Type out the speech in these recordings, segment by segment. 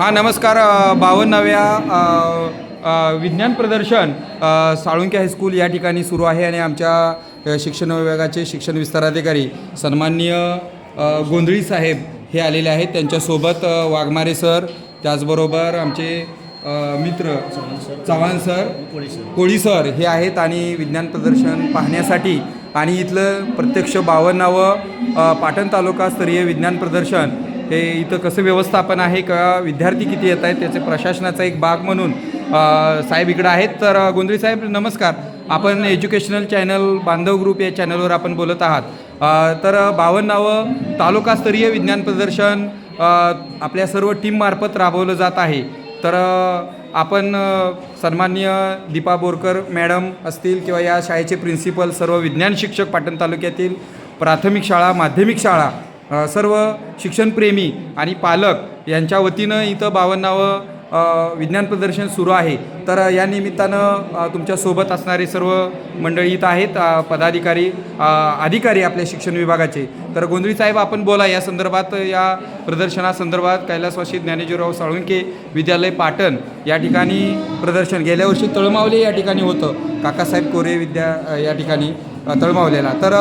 हा नमस्कार बावन्नाव्या विज्ञान प्रदर्शन साळुंके हायस्कूल या ठिकाणी सुरू आहे आणि आमच्या शिक्षण विभागाचे शिक्षण विस्ताराधिकारी सन्माननीय गोंधळी साहेब हे आलेले आहेत. त्यांच्यासोबत वाघमारे सर त्याचबरोबर आमचे मित्र चव्हाण सर कोळी सर हे आहेत आणि विज्ञान प्रदर्शन पाहण्यासाठी. आणि इथलं प्रत्यक्ष बावन्नावं पाटण तालुका स्तरीय विज्ञान प्रदर्शन हे इथं कसं व्यवस्थापन आहे का विद्यार्थी किती येत आहेत त्याचे प्रशासनाचा एक भाग म्हणून साहेब इकडं आहेत. तर गोंधळी साहेब नमस्कार. आपण एज्युकेशनल चॅनल बांधव ग्रुप या चॅनलवर आपण बोलत आहात. तर बावन्नावं तालुकास्तरीय विज्ञान प्रदर्शन आपल्या सर्व टीममार्फत राबवलं जात आहे. तर आपण सन्मान्य सन्माननीय दीपा बोरकर मॅडम असतील किंवा या शाळेचे प्रिन्सिपल सर्व विज्ञान शिक्षक पाटण तालुक्यातील प्राथमिक शाळा माध्यमिक शाळा सर्व शिक्षणप्रेमी आणि पालक यांच्या वतीनं इथं बावन्नावं विज्ञान प्रदर्शन सुरू आहे. तर या निमित्तानं तुमच्यासोबत असणारे सर्व मंडळी इथं आहेत. पदाधिकारी अधिकारी आपल्या शिक्षण विभागाचे. तर गोंधळी साहेब आपण बोला या संदर्भात या प्रदर्शनासंदर्भात कैलासवासी ज्ञानेश्वरराव साळुंके विद्यालय पाटण या ठिकाणी प्रदर्शन गेल्या वर्षी तळमावले या ठिकाणी होतं. काकासाहेब कोरे विद्या या ठिकाणी तळमावलेला. तर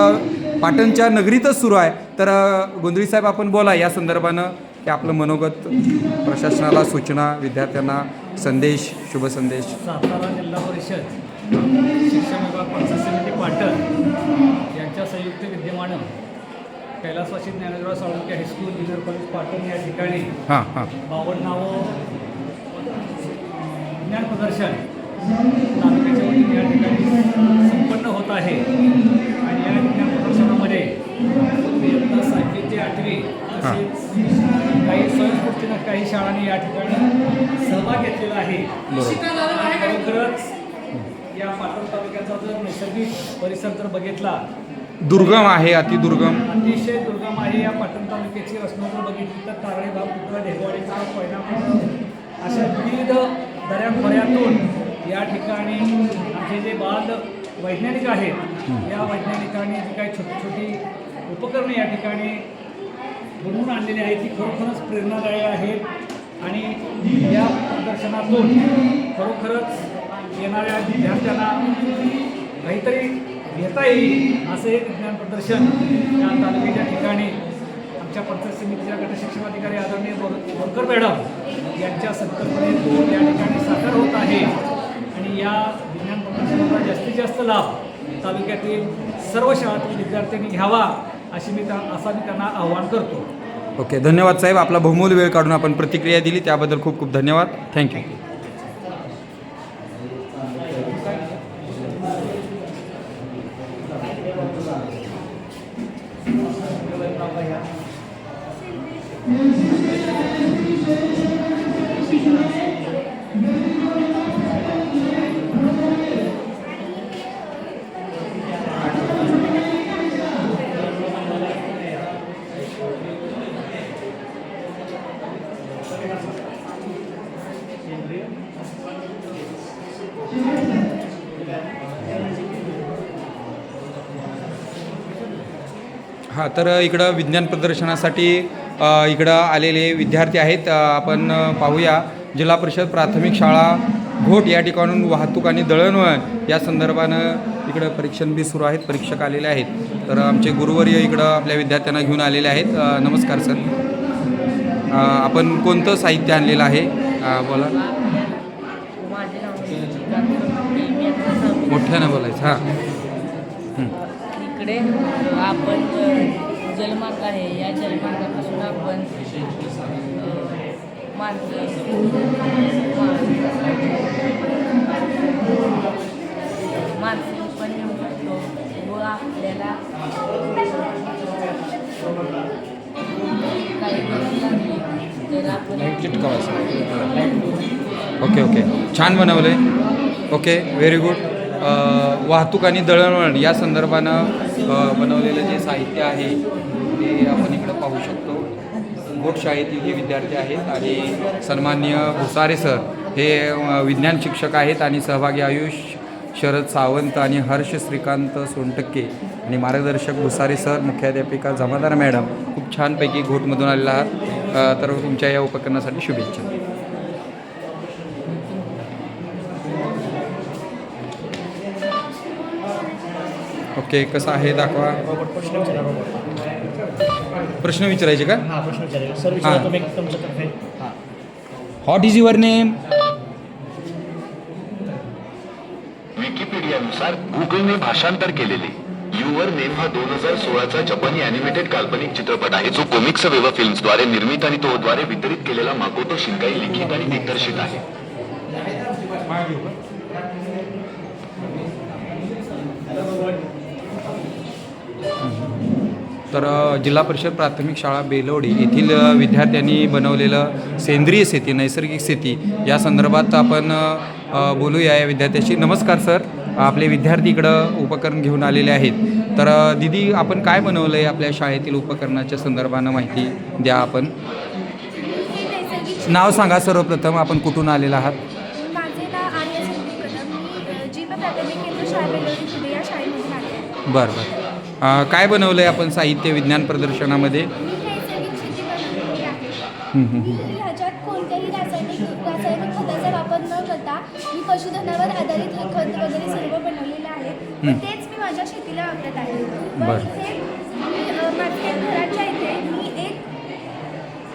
पाटणच्या नगरीतच सुरू आहे. तर गोंधळी साहेब आपण बोला या संदर्भानं की आपलं मनोगत प्रशासनाला सूचना विद्यार्थ्यांना संदेश शुभ संदेश. सातारा जिल्हा परिषद शिक्षण विभाग पंचायत समिती पाटण यांच्या संयुक्त विद्यमानं कैलासवासी Dnyaneshwar Salunke high school junior college Patan या ठिकाणी हां हां. बावन्नावं विज्ञान प्रदर्शन तालुक्याच्या वतीने या ठिकाणी संपन्न होत आहे आणि या विज्ञान प्रदर्शनामध्ये इयत्ता सातवी ते आठवी तसेच काही स्वयंस्फूर्तीनं काही शाळांनी या ठिकाणी सहभाग घेतलेला आहे. या पाटण तालुक्याचा जर नैसर्गिक परिसर जर बघितला दुर्गम आहे अतिदुर्गम अतिशय दुर्गम आहे या पाटण तालुक्याची रचना जर बघितली तर कारळे भाग कुत्रा ढेगवाडीचा परिणाम अशा विविध दऱ्याखोऱ्यातून या ठिकाणी आमचे जे बाल वैज्ञानिक आहेत या वैज्ञानिकांनी जी काही छोटी छोटी उपकरणे या ठिकाणी बनवून आणलेली आहे ती खरोखरच प्रेरणादायी आहे. आणि या प्रदर्शनातून खरोखरच येणाऱ्या विद्यार्थ्यांना काहीतरी घेता येईल असं एक विज्ञान प्रदर्शन या तालुक्याच्या ठिकाणी आमच्या पंचायत समितीच्या गट शिक्षणाधिकारी आदरणीय बोर बोरकर मॅडम यांच्या संकल्पनेतून या ठिकाणी साकार होत आहे. आणि या विज्ञान प्रदर्शनाचा जास्तीत जास्त लाभ तालुक्यातील सर्व शाळातील विद्यार्थ्यांनी घ्यावा. अशी मी त्या असा मी त्यांना आव्हान करतो. ओके धन्यवाद साहेब. आपला बहुमूल्य वेळ काढून आपण प्रतिक्रिया दिली. त्याबद्दल खूप खूप धन्यवाद. थँक्यू. हां तर इकडं विज्ञान प्रदर्शनासाठी इकडं आलेले विद्यार्थी आहेत. आपण पाहूया. जिल्हा परिषद प्राथमिक शाळा घोट या ठिकाणून वाहतूक आणि दळणवळण या संदर्भानं इकडं परीक्षण बी सुरू आहेत. परीक्षक आलेले आहेत. तर आमचे गुरुवर्य इकडं आपल्या विद्यार्थ्यांना घेऊन आलेले आहेत. नमस्कार सर. आपण कोणतं साहित्य आणलेलं आहे? बोला माझे नाव निशिता मी मी आता सहावी- मोठ्यानं बोलायचं हां. इकडे आपण जलमार्ग आहे. या जलमार्गापासून आपण माणसं माणसं पण नेऊ शकतो. व आपल्याला काही गरज लागली तर आपण चिटकावायचं ओके ओके छान बनवलं. आहे ओके व्हेरी गुड वाहतूक आणि दळणवळण या संदर्भानं बनवलेलं जे साहित्य आहे ते आपण इकडं पाहू शकतो. गोट शाळेतील हे विद्यार्थी आहेत आणि सन्मान्य भुसारे सर हे विज्ञान शिक्षक आहेत आणि सहभागी आयुष शरद सावंत आणि हर्ष श्रीकांत सोनटक्के आणि मार्गदर्शक भुसारे सर मुख्याध्यापिका जमादार मॅडम खूप छानपैकी घोटमधून आलेला आहात. तर तुमच्या या उपकरणासाठी शुभेच्छा. ओके कसं आहे दाखवा. प्रश्न विचारा रोबोट प्रश्न विचारायचे का? हां प्रश्न सर हां. विचारा तुम्ही तुमच्यातर्फे हां. हॉट इज युअर नेम विकिपीडियानुसार गुगलने भाषांतर केलेले. युवर नेम हा दोन हजार सोळाचा जपानी अॅनिमेटेड काल्पनिक चित्रपट आहे. जो कोमिक्स वेव फिल्म्सद्वारे निर्मित आणि तो द्वारे वितरित केलेला माकोतो शिंकाई लिखित आणि दिग्दर्शित आहे. तर जिल्हा परिषद प्राथमिक शाळा बेलवडी येथील विद्यार्थ्यांनी बनवलेलं सेंद्रिय शेती नैसर्गिक शेती या संदर्भात आपण बोलूया या विद्यार्थ्याशी. नमस्कार सर. आपले विद्यार्थी इकडं उपकरण घेऊन आलेले आहेत. तर दिदी आपण काय बनवलं आहे आपल्या शाळेतील उपकरणाच्या संदर्भानं माहिती द्या आपण. नाव सांगा सर्वप्रथम आपण कुठून आलेला आहात? बरं बरं. अ, काय बनवलं आहे आपण साहित्य विज्ञान प्रदर्शनामध्ये मी नैसर्गिक शेती बनवलेली आहे. मी ह्याच्यात कोणत्याही रासायनिक रासायनिक खताचा वापर न करता मी पशुधनावर आधारित हे खत वगैरे सर्व बनवलेलं आहे हं. तेच मी माझ्या शेतीला वापरत आहे व बरं. इथे मी अ, माझ्या घराच्या इथे मी एक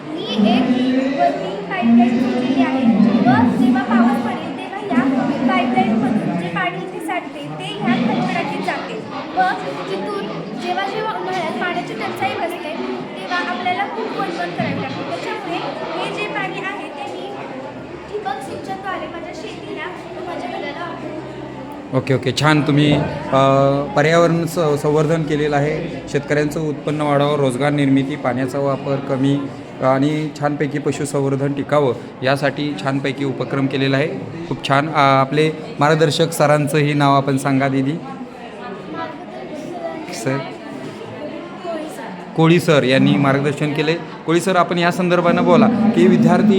मी एक वरती पाईपलाईन ठेवलेली आहे व जेव्हा पाऊस पडेल तेव्हा या पाईपलाईनमधून जे पाणी इथे साठते ते ह्या खतखडाकीत जाते व तिथून जेव्हा जेव्हा उन्हाळ्यात पाण्याची टंचाई बसते तेव्हा आपल्याला खूप वणवण करावी लागते. त्याच्यामुळे हे जे पाणी आहे ते मी ठिबक सिंचनद्वारे माझ्या शेतीला माझ्या घराला ओके ओके. छान. तुम्ही पर्यावरण स संवर्धन केलेलं आहे. शेतकऱ्यांचं उत्पन्न वाढावं रोजगार निर्मिती पाण्याचा वापर कमी आणि छानपैकी पशुसंवर्धन टिकावं यासाठी छानपैकी उपक्रम केलेला आहे. खूप छान. आपले मार्गदर्शक सरांचंही नाव आपण सांगा दिदी. सर. कोळी सर यांनी मार्गदर्शन केले कोळी सर आपण या संदर्भानं बोला की विद्यार्थी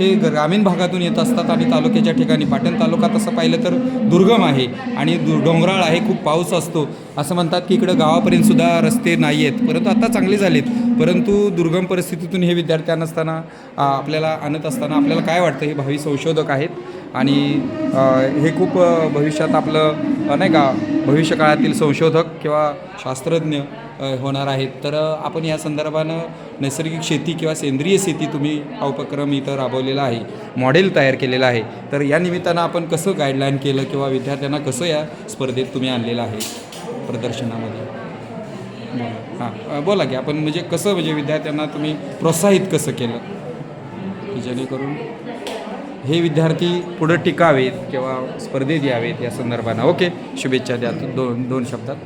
हे ग्रामीण भागातून येत असतात आणि तालुक्याच्या ठिकाणी पाटण तालुका तसं पाहिलं तर दुर्गम आहे आणि दु डोंगराळ आहे खूप पाऊस असतो. असं म्हणतात की इकडं गावापर्यंत सुद्धा रस्ते नाही आहेत. परंतु आता चांगले झालेत. परंतु दुर्गम परिस्थितीतून हे विद्यार्थी आणत असताना आपल्याला आणत असताना आपल्याला काय वाटतं? हे भावी संशोधक आहेत आणि हे खूप भविष्यात आपलं नाही का भविष्यकाळातील संशोधक किंवा शास्त्रज्ञ होणार आहेत. तर आपण या संदर्भानं नैसर्गिक शेती किंवा सेंद्रिय शेती तुम्ही हा उपक्रम इथं राबवलेला आहे मॉडेल तयार केलेलं आहे. तर या निमित्तानं आपण कसं गाईडलाईन केलं किंवा विद्यार्थ्यांना कसं या स्पर्धेत तुम्ही आणलेलं आहे प्रदर्शनामध्ये? बोला. हां बोला की आपण म्हणजे कसं म्हणजे विद्यार्थ्यांना तुम्ही प्रोत्साहित कसं केलं? की जेणेकरून हे विद्यार्थी पुढं टिकावेत किंवा स्पर्धेत यावेत या संदर्भानं. ओके शुभेच्छा द्या. दोन दोन शब्दात.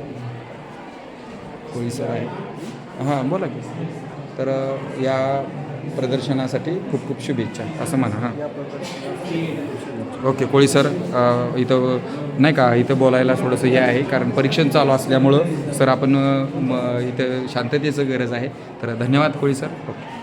कोळी सर आहे हां बोला की. तर या प्रदर्शनासाठी खूप खूप शुभेच्छा असं म्हणा हां. ओके कोळी सर इथं नाही का इथं बोलायला थोडंसं हे आहे कारण परीक्षण चालू असल्यामुळं सर आपण म, इथं शांततेचं गरज आहे. तर धन्यवाद कोळी सर. ओके.